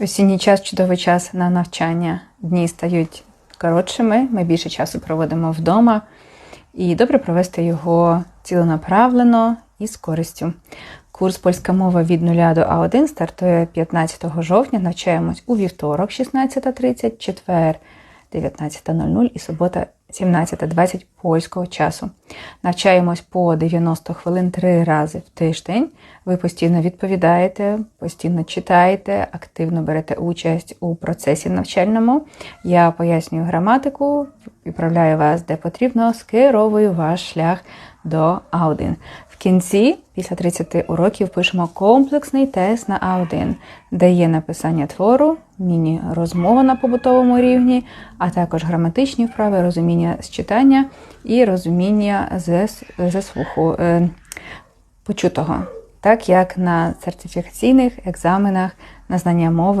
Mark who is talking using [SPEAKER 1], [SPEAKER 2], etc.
[SPEAKER 1] Осінній час чудовий час на навчання. Дні стають коротшими, ми більше часу проводимо вдома, і добре провести його ціленаправлено і з користю. Курс польська мова від 0 до А1 стартує 15 жовтня. Навчаємось у вівторок, 16.30, четвер 19.00 і субота 17.20 польського часу. Навчаємось по 90 хвилин три рази в тиждень. Ви постійно відповідаєте, постійно читаєте, активно берете участь у процесі навчальному. Я пояснюю граматику, відправляю вас де потрібно, скеровую ваш шлях до А1. В кінці, після 30 уроків, пишемо комплексний тест на А1, де є написання твору, міні-розмова на побутовому рівні, а також граматичні вправи, розуміння з читання і розуміння з, слуху е, почутого, так як на сертифікаційних екзаменах на знання мови.